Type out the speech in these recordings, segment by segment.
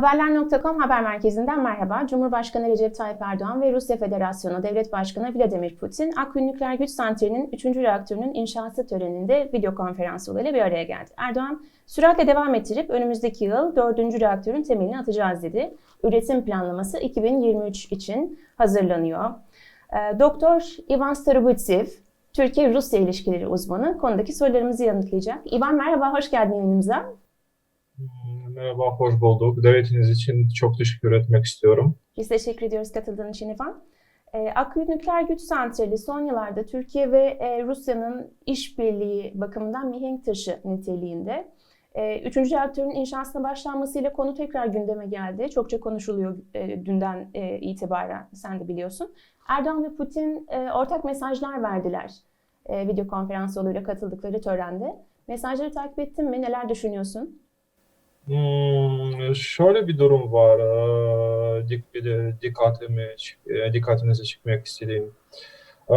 Haberler.com haber merkezinden merhaba. Cumhurbaşkanı Recep Tayyip Erdoğan ve Rusya Federasyonu Devlet Başkanı Vladimir Putin, Akgün Nükleer Güç Santrali'nin 3. reaktörünün inşası töreninde video konferans yoluyla bir araya geldi. Erdoğan, süratle devam ettirip önümüzdeki yıl 4. reaktörün temelini atacağız dedi. Üretim planlaması 2023 için hazırlanıyor. Ee, Doktor Ivan Starobutsev, Türkiye-Rusya ilişkileri uzmanı konudaki sorularımızı yanıtlayacak. Ivan merhaba, hoş geldin yayınımıza. Merhaba, hoş bulduk. Davetiniz için çok teşekkür etmek istiyorum. Biz teşekkür ediyoruz katıldığın için İvan. E, Akkuyu Nükleer Güç Santrali son yıllarda Türkiye ve e, Rusya'nın işbirliği bakımından mihenk taşı niteliğinde. E, üçüncü reaktörün inşasına başlanmasıyla konu tekrar gündeme geldi. Çokça konuşuluyor e, dünden e, itibaren, sen de biliyorsun. Erdoğan ve Putin e, ortak mesajlar verdiler e, video konferans yoluyla katıldıkları törende. Mesajları takip ettin mi? Neler düşünüyorsun? Hmm, şöyle bir durum var. Ee, dik, bir de dikkatimi, e, dikkatinize çıkmak istediğim. Ee,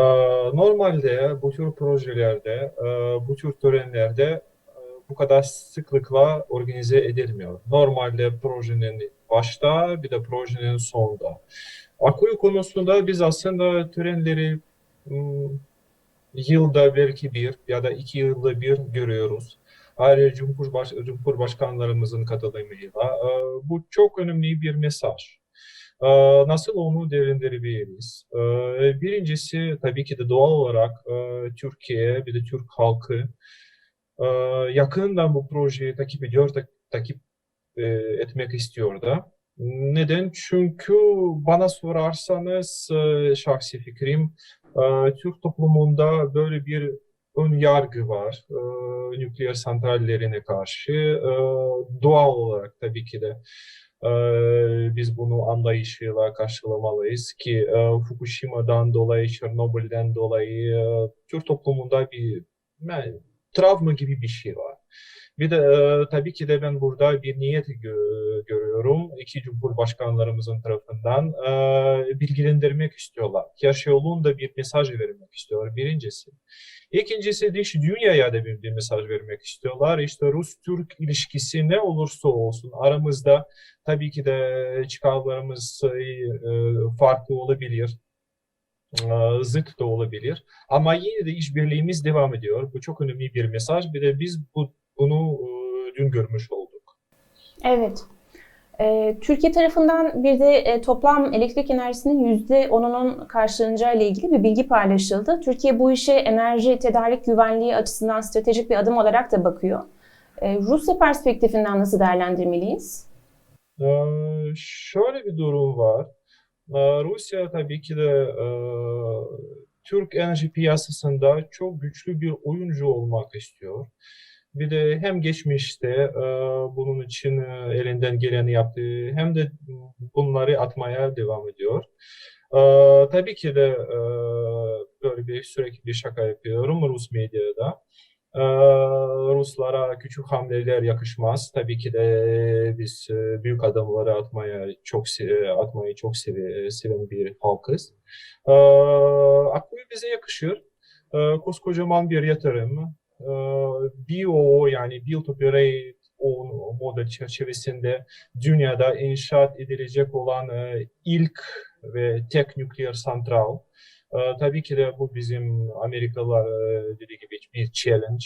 Normalde bu tür projelerde, e, bu tür törenlerde e, bu kadar sıklıkla organize edilmiyor. Normalde projenin başta bir de projenin sonunda. Akkuyu konusunda biz aslında törenleri hmm, yılda belki bir ya da iki yılda bir görüyoruz. Ayrıca Cumhurbaş Cumhurbaşkanlarımızın katılımıyla e, bu çok önemli bir mesaj. E, Nasıl onu değerlendirebiliriz? E, Birincisi tabii ki de doğal olarak e, Türkiye bir de Türk halkı yakından bu projeyi takip ediyor, tak- takip etmek istiyor da. Neden? Çünkü bana sorarsanız şahsi fikrim Türk toplumunda böyle bir ön yargı var e, nükleer santrallerine karşı. E, doğal olarak tabii ki de e, biz bunu anlayışıyla karşılamalıyız ki e, Fukushima'dan dolayı, Çernobil'den dolayı e, Türk toplumunda bir yani, travma gibi bir şey var. Bir de e, tabii ki de ben burada bir niyet gö- görüyorum. İki cumhurbaşkanlarımızın tarafından e, bilgilendirmek istiyorlar. Her yolunda bir mesaj vermek istiyor birincisi. İkincisi dış dünyaya da bir, bir mesaj vermek istiyorlar. İşte Rus-Türk ilişkisi ne olursa olsun aramızda tabii ki de çıkarlarımız e, farklı olabilir. e, Zıt da olabilir. Ama yine de işbirliğimiz devam ediyor. Bu çok önemli bir mesaj. Bir de biz bu, bunu e, dün görmüş olduk. Evet. Ee, Türkiye tarafından bir de e, toplam elektrik enerjisinin %10'unun karşılanacağı ile ilgili bir bilgi paylaşıldı. Türkiye bu işe enerji tedarik güvenliği açısından stratejik bir adım olarak da bakıyor. Rusya perspektifinden nasıl değerlendirmeliyiz? E, Şöyle bir durum var. E, Rusya tabii ki de e, Türk enerji piyasasında çok güçlü bir oyuncu olmak istiyor. Bir de hem geçmişte e, bunun için e, elinden geleni yaptı, hem de bunları atmaya devam ediyor. E, tabii ki de e, böyle bir sürekli bir şaka yapıyorum Rus medyada. E, Ruslara küçük hamleler yakışmaz. Tabii ki de biz e, büyük adımları atmaya çok se- atmayı çok seve- seven bir halkız. E, Akkuyu bize yakışır. E, koskocaman bir yatırım. E, BOO yani Build Operate Own model çerçevesinde dünyada inşaat edilecek olan e, ilk ve tek nükleer santral. E, tabii ki de bu bizim Amerikalılar e, dediği gibi bir challenge.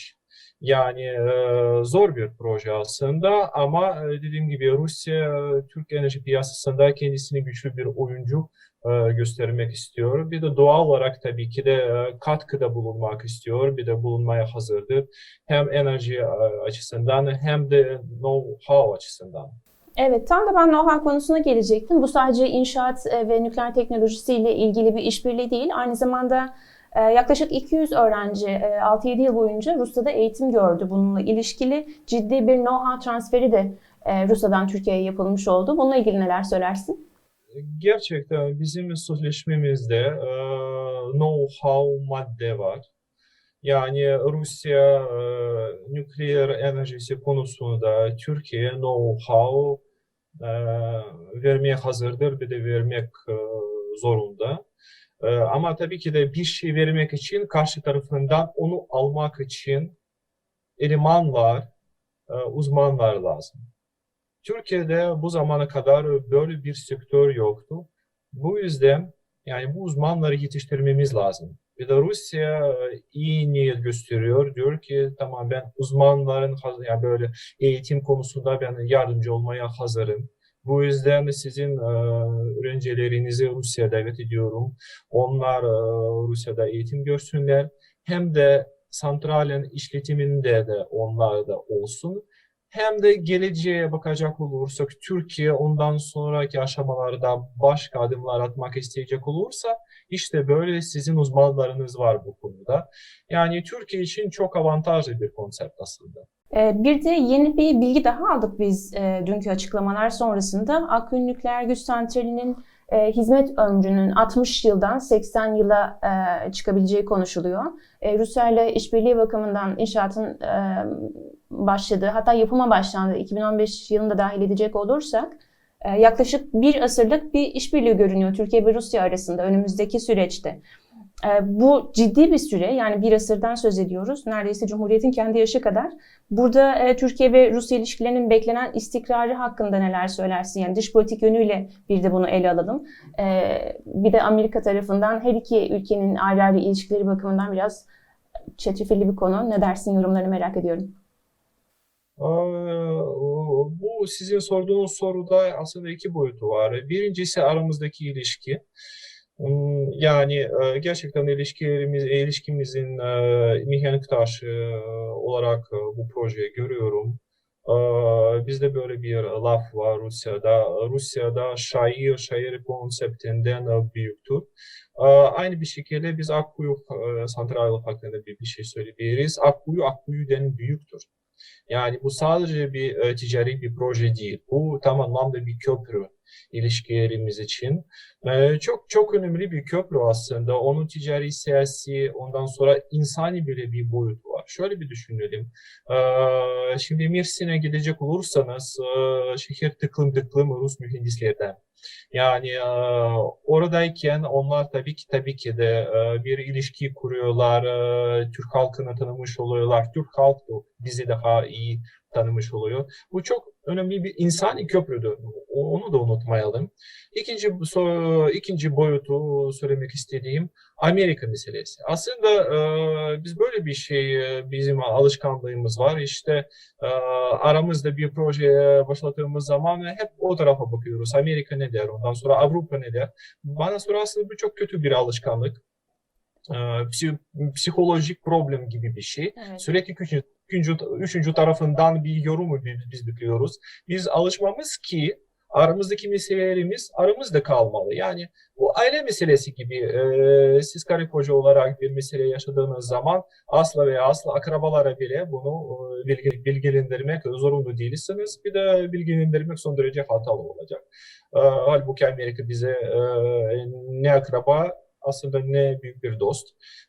Yani e, zor bir proje aslında ama e, dediğim gibi Rusya e, Türk enerji piyasasında kendisini güçlü bir oyuncu göstermek istiyor. Bir de doğal olarak tabii ki de katkıda bulunmak istiyor. Bir de bulunmaya hazırdır. Hem enerji açısından hem de know-how açısından. Evet, tam da ben know-how konusuna gelecektim. Bu sadece inşaat ve nükleer teknolojisiyle ilgili bir işbirliği değil. Aynı zamanda yaklaşık 200 öğrenci e, 6-7 yıl boyunca Rusya'da eğitim gördü. Bununla ilişkili ciddi bir know-how transferi de e, Rusya'dan Türkiye'ye yapılmış oldu. Bununla ilgili neler söylersin? Gerçekten bizim sözleşmemizde e, know-how madde var. Yani Rusya e, nükleer enerjisi konusunda Türkiye know-how e, vermeye hazırdır bir de vermek e, zorunda. E, ama tabii ki de bir şey vermek için karşı tarafından onu almak için elemanlar, e, uzmanlar lazım. Türkiye'de bu zamana kadar böyle bir sektör yoktu. Bu yüzden yani bu uzmanları yetiştirmemiz lazım. Bir de Rusya e, iyi niyet gösteriyor. Diyor ki tamam ben uzmanların yani böyle eğitim konusunda ben yardımcı olmaya hazırım. Bu yüzden sizin e, öğrencilerinizi Rusya'ya davet ediyorum. Onlar e, Rusya'da eğitim görsünler. Hem de santralin işletiminde de onlar da olsun. Hem de geleceğe bakacak olursak Türkiye ondan sonraki aşamalarda başka adımlar atmak isteyecek olursa işte böyle sizin uzmanlarınız var bu konuda. Yani Türkiye için çok avantajlı bir konsept aslında. Ee, Bir de yeni bir bilgi daha aldık biz e, dünkü açıklamalar sonrasında. Akgün Nükleer Güç Santrali'nin e, hizmet ömrünün 60 yıldan 80 yıla e, çıkabileceği konuşuluyor. Rusya ile işbirliği bakımından inşaatın e, başladığı, hatta yapıma başlandığı 2015 yılında dahil edecek olursak yaklaşık bir asırlık bir işbirliği görünüyor Türkiye ve Rusya arasında önümüzdeki süreçte. E, Bu ciddi bir süre yani bir asırdan söz ediyoruz. Neredeyse Cumhuriyet'in kendi yaşı kadar. Burada e, Türkiye ve Rusya ilişkilerinin beklenen istikrarı hakkında neler söylersin? Yani dış politik yönüyle bir de bunu ele alalım. E, bir de Amerika tarafından her iki ülkenin ayrı ayrı ilişkileri bakımından biraz çetrefilli bir konu. Ne dersin yorumlarını merak ediyorum. Aa, Bu sizin sorduğunuz soruda aslında iki boyutu var. Birincisi aramızdaki ilişki. Hmm, Yani e, gerçekten ilişkilerimiz, ilişkimizin e, mihenk taşı e, olarak bu projeyi görüyorum. Bizde böyle bir laf var Rusya'da. Rusya'da şair, şair konseptinden büyüktür. Aynı bir şekilde biz Akkuyu santrali hakkında bir, bir şey söyleyebiliriz. Akkuyu, Akkuyu'dan büyüktür. Yani bu sadece bir ticari bir proje değil. Bu tam anlamda bir köprü ilişkilerimiz için. E, çok çok önemli bir köprü aslında. Onun ticari, siyasi, ondan sonra insani bile bir boyutu var. Şöyle bir düşünelim. E, şimdi Mersin'e gidecek olursanız e, şehir tıklım tıklım Rus mühendislerden. Yani e, oradayken onlar tabii ki tabii ki de e, bir ilişki kuruyorlar. e, Türk halkını tanımış oluyorlar. Türk halk bizi daha iyi tanımış oluyor. Bu çok önemli bir insani köprüdür. Onu da unutmayalım. İkinci so- ikinci boyutu söylemek istediğim Amerika meselesi. Aslında e, biz böyle bir şey e, bizim alışkanlığımız var. İşte e, aramızda bir projeye başladığımız zaman hep o tarafa bakıyoruz. Amerika ne der? Ondan sonra Avrupa ne der? Bana sorarsanız bu çok kötü bir alışkanlık. E, psi- psikolojik problem gibi bir şey. Evet. Sürekli üçüncü, üçüncü, üçüncü tarafından bir yorumu biz, bekliyoruz. Biz alışmamız ki aramızdaki meselelerimiz aramızda kalmalı. Yani bu aile meselesi gibi e, siz karı koca olarak bir mesele yaşadığınız zaman asla ve asla akrabalara bile bunu e, bilgi- bilgilendirmek zorunda değilsiniz. Bir de bilgilendirmek son derece hatalı olacak. E, halbuki Amerika bize e, ne akraba aslında ne büyük bir dost.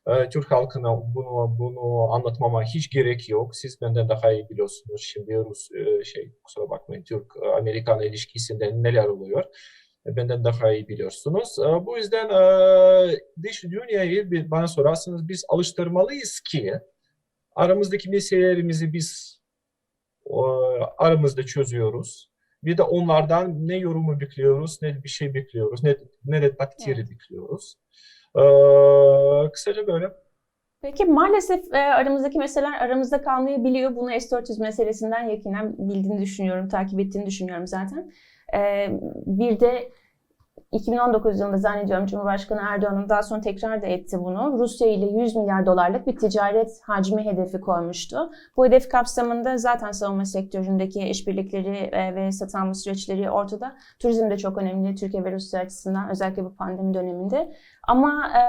Ee, Türk halkına bunu bunu anlatmama hiç gerek yok. Siz benden daha iyi biliyorsunuz şimdi Rus e, şey kusura bakmayın Türk-Amerikan ilişkisinde neler oluyor. E, Benden daha iyi biliyorsunuz. Ee, Bu yüzden e, dış dünyayı bana sorarsanız biz alıştırmalıyız ki aramızdaki meselelerimizi biz e, aramızda çözüyoruz. Bir de onlardan ne yorumu bekliyoruz, ne bir şey bekliyoruz, ne, ne de takdiri Evet. bekliyoruz. Ee, kısaca böyle. Peki maalesef e, aramızdaki meseleler aramızda kalmayabiliyor. Bunu S-400 meselesinden yakinen bildiğini düşünüyorum, takip ettiğini düşünüyorum zaten. E, bir de 2019 yılında zannediyorum Cumhurbaşkanı Erdoğan'ın daha sonra tekrar da etti bunu. Rusya ile 100 milyar dolarlık bir ticaret hacmi hedefi koymuştu. Bu hedef kapsamında zaten savunma sektöründeki işbirlikleri e, ve satın süreçleri ortada. Turizm de çok önemli Türkiye ve Rusya açısından özellikle bu pandemi döneminde. Ama e,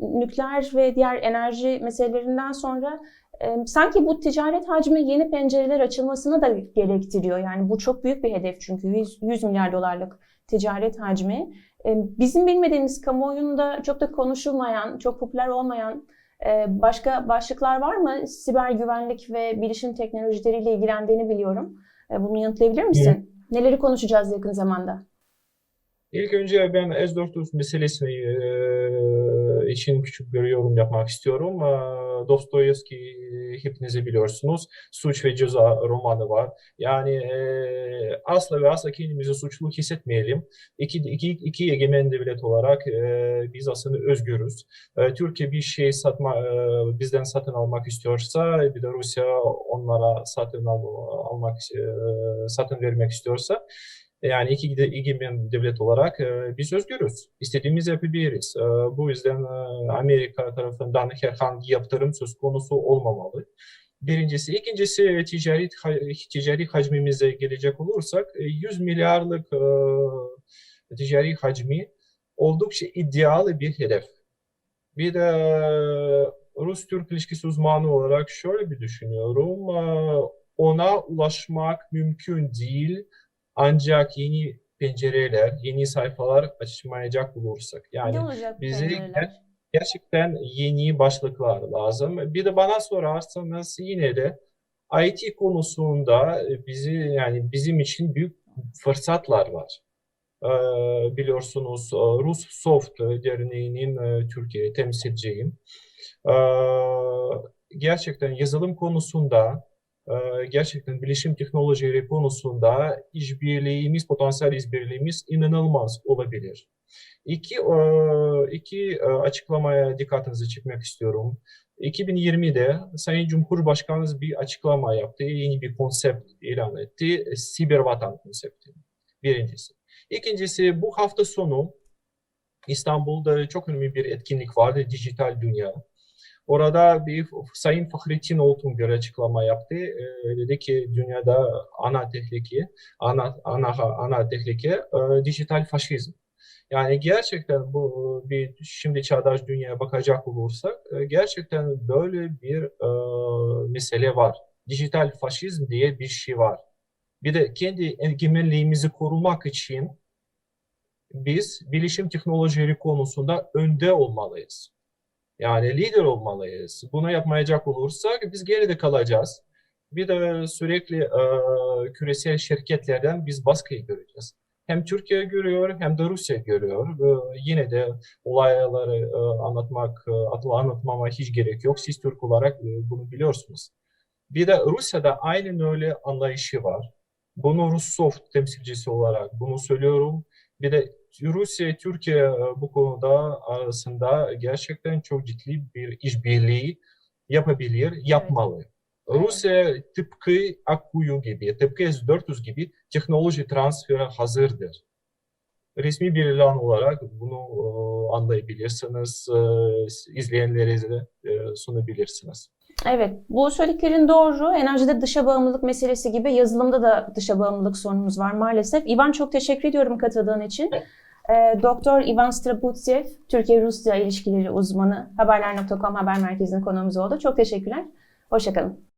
nükleer ve diğer enerji meselelerinden sonra e, sanki bu ticaret hacmi yeni pencereler açılmasını da gerektiriyor. Yani bu çok büyük bir hedef çünkü 100, 100 milyar dolarlık ticaret hacmi. E, bizim bilmediğimiz kamuoyunda çok da konuşulmayan, çok popüler olmayan e, başka başlıklar var mı? Siber güvenlik ve bilişim teknolojileriyle ilgilendiğini biliyorum. E, bunu yanıtlayabilir misin? Neleri konuşacağız yakın zamanda? İlk önce ben S-400 meselesini için küçük bir yorum yapmak istiyorum. E, Dostoyevski hepinizi biliyorsunuz. Suç ve Ceza romanı var. Yani e, asla ve asla kendimizi suçlu hissetmeyelim. İki, iki, iki egemen devlet olarak e, biz aslında özgürüz. E, Türkiye bir şey satma, e, bizden satın almak istiyorsa, bir de Rusya onlara satın al, almak, e, satın vermek istiyorsa, yani iki egemen devlet olarak e, biz özgürüz. İstediğimizi yapabiliriz. E, bu yüzden e, Amerika tarafından herhangi yaptırım söz konusu olmamalı. Birincisi. ikincisi ticari, ticari hacmimize gelecek olursak e, 100 milyarlık e, ticari hacmi oldukça ideal bir hedef. Bir de Rus-Türk ilişkisi uzmanı olarak şöyle bir düşünüyorum. E, Ona ulaşmak mümkün değil ancak yeni pencereler, yeni sayfalar açmayacak olursak. Yani ne olacak bize gerçekten yeni başlıklar lazım. Bir de bana sorarsanız yine de IT konusunda bizi yani bizim için büyük fırsatlar var. Ee, biliyorsunuz Rus Soft Derneği'nin e, Türkiye temsilciyim. Ee, gerçekten yazılım konusunda e, gerçekten bilişim teknolojileri konusunda işbirliğimiz, potansiyel işbirliğimiz inanılmaz olabilir. İki, e, iki e, açıklamaya dikkatinizi çekmek istiyorum. 2020'de Sayın Cumhurbaşkanımız bir açıklama yaptı, yeni bir konsept ilan etti, siber vatan konsepti. Birincisi. İkincisi bu hafta sonu İstanbul'da çok önemli bir etkinlik vardı, Dijital Dünya. Orada bir Sayın Fahrettin Altun bir açıklama yaptı. E, dedi ki dünyada ana tehlike, ana ana ana tehlike e, dijital faşizm. Yani gerçekten bu bir şimdi çağdaş dünyaya bakacak olursak e, gerçekten böyle bir e, mesele var. Dijital faşizm diye bir şey var. Bir de kendi egemenliğimizi korumak için biz bilişim teknolojileri konusunda önde olmalıyız. Yani lider olmalıyız. Bunu yapmayacak olursak biz geride kalacağız. Bir de sürekli e, küresel şirketlerden biz baskıyı göreceğiz. Hem Türkiye görüyor hem de Rusya görüyor. E, yine de olayları e, anlatmak, e, anlatmama hiç gerek yok. Siz Türk olarak e, bunu biliyorsunuz. Bir de Rusya'da aynen öyle anlayışı var. Bunu Rus Soft temsilcisi olarak bunu söylüyorum. Bir de Rusya, Türkiye e, bu konuda arasında gerçekten çok ciddi bir işbirliği yapabilir, yapmalı. Rusya tıpkı Akkuyu gibi, tıpkı S-400 gibi teknoloji transferi hazırdır. Resmi bir ilan olarak bunu e, anlayabilirsiniz, e, izleyenlere de e, sunabilirsiniz. Evet, bu söylediklerin doğru. Enerjide dışa bağımlılık meselesi gibi yazılımda da dışa bağımlılık sorunumuz var maalesef. İvan çok teşekkür ediyorum katıldığın için. E, Doktor Ivan Straputsev, Türkiye-Rusya ilişkileri uzmanı, Haberler.com haber merkezinin konuğumuz oldu. Çok teşekkürler. Hoşçakalın.